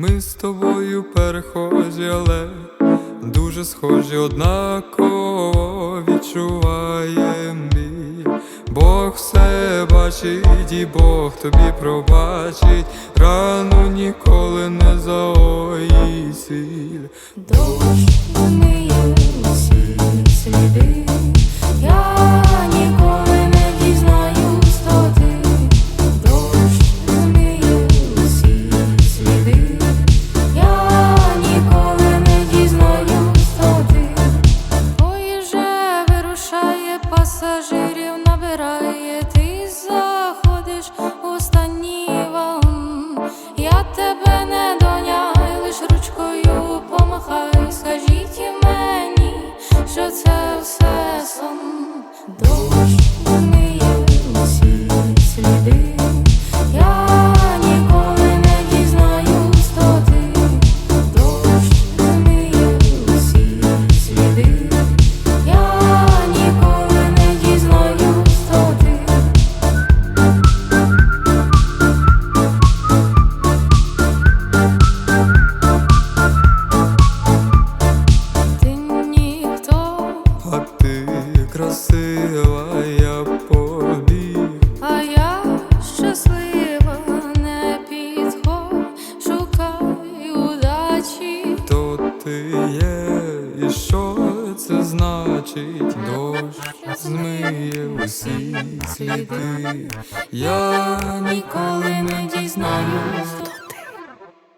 Ми з тобою перехожі, але дуже схожі, однаково відчуваєм біль. Бог все бачить, і Бог тобі пробачить, рану ніколи не заої сіль. Дощ вимиє усі сліди. Я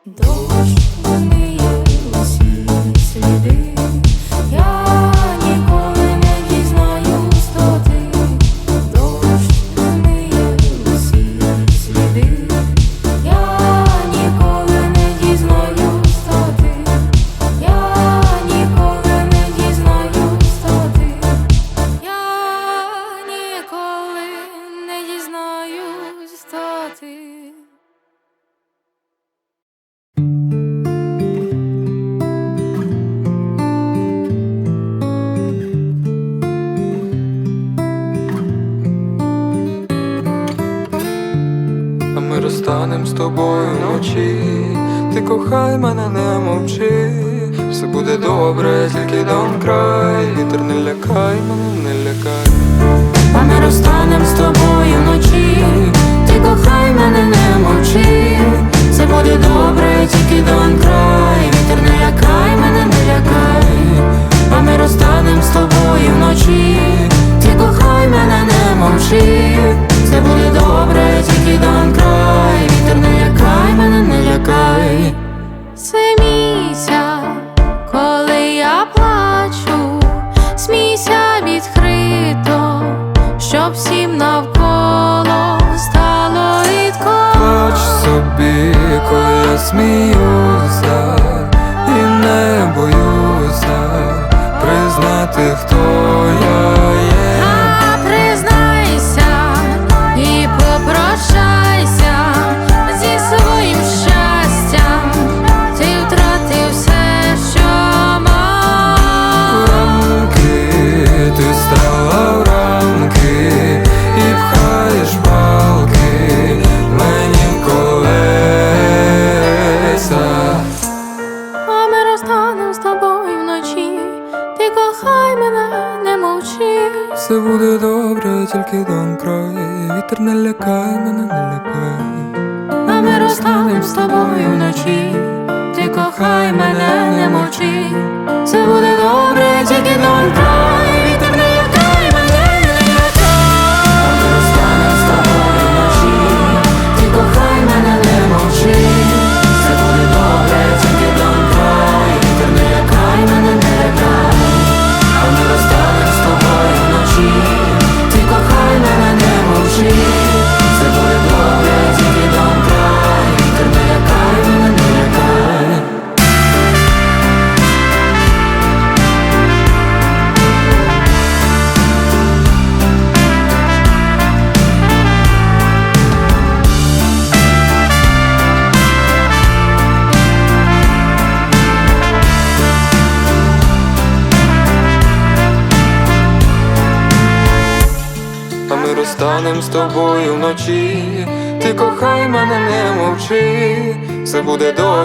Довго ж.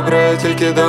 добре, тільки дан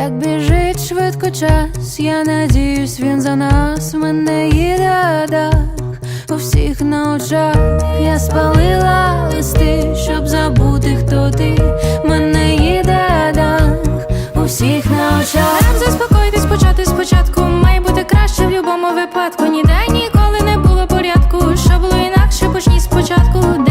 Як біжить швидко час, я надіюсь, він за нас мене їде дах у всіх на очах. Я спалила листи, щоб забути, хто ти мене їде дах у всіх на очах. Нам заспокоїтись, почати спочатку. Має бути краще в будь-якому випадку. Ніде ніколи не було порядку. Що було інакше, почніть спочатку.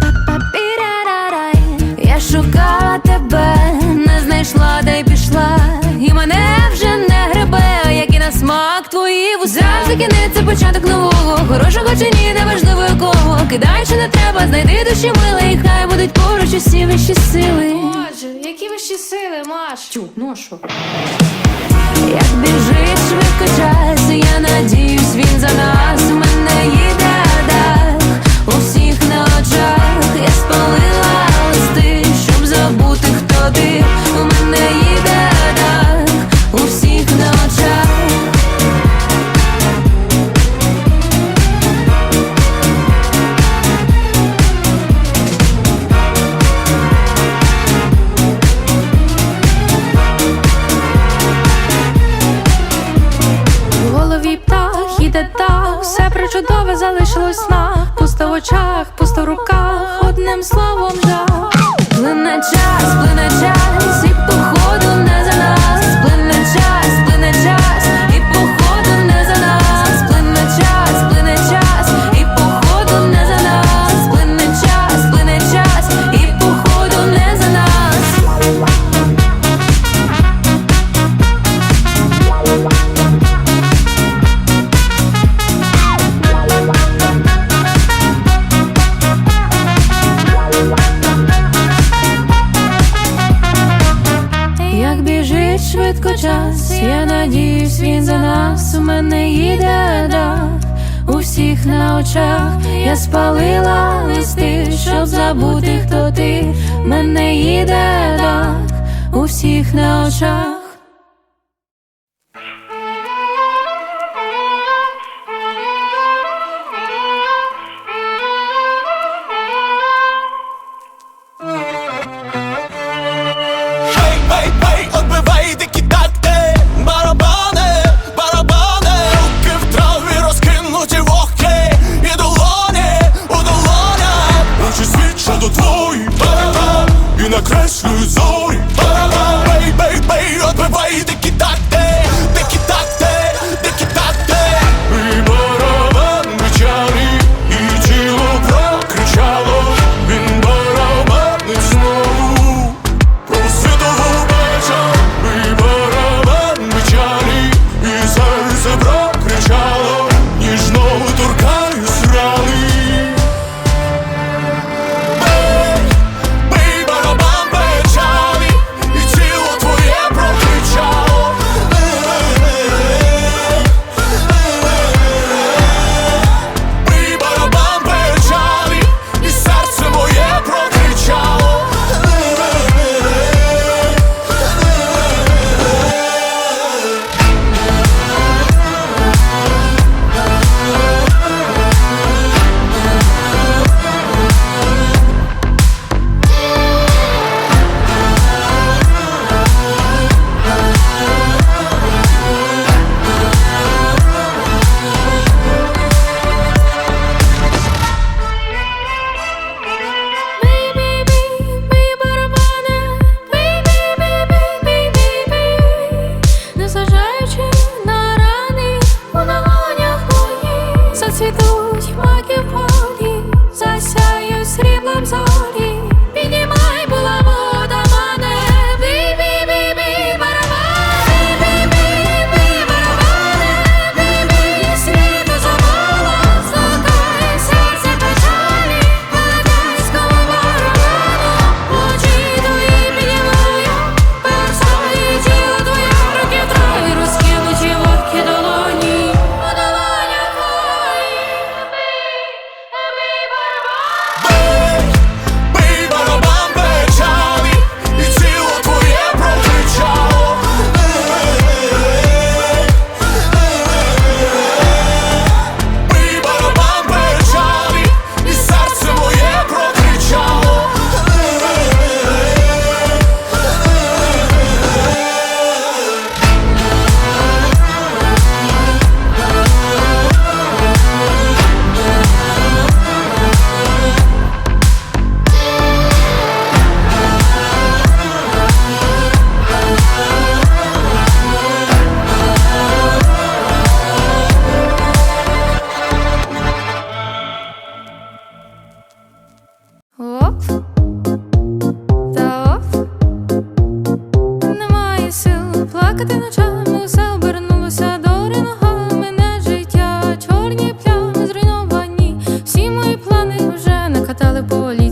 Па-па-пі-ра-ра-рай. Я шукала тебе, не знайшла, де й пішла, і мене вже не гребе, як і на смак твої вуса Завжди кінець початок нового, хорошого чи ні, неважливо якого. Кидай, чи не треба, знайди душі миле, і хай будуть поруч усі вищі сили. Боже, які вищі сили, Маш? Тю, ну що? Як біжить швидко час, я надіюсь, він за нас мене їде дах у залишилось снах, пусто в очах, пусто в руках, одним словом жах. Плине час, плине час, і походу. всіх на очах, я спалила листи, щоб забути, хто ти мене їде так у всіх на очах.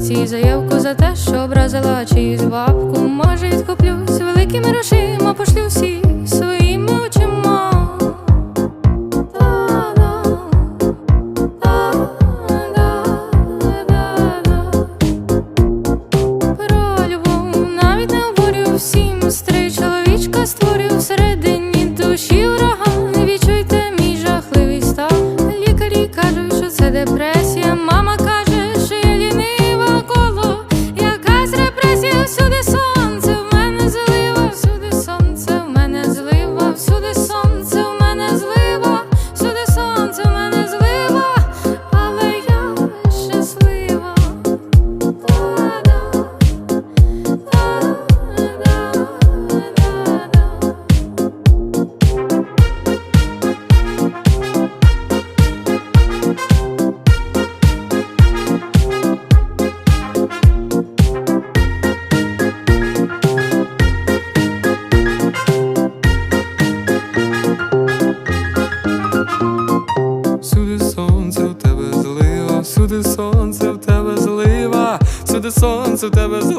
Ці заявку за те, що образила чиїсь бабку. Може, відкуплюсь великими грошима пошлю всіх. В тебе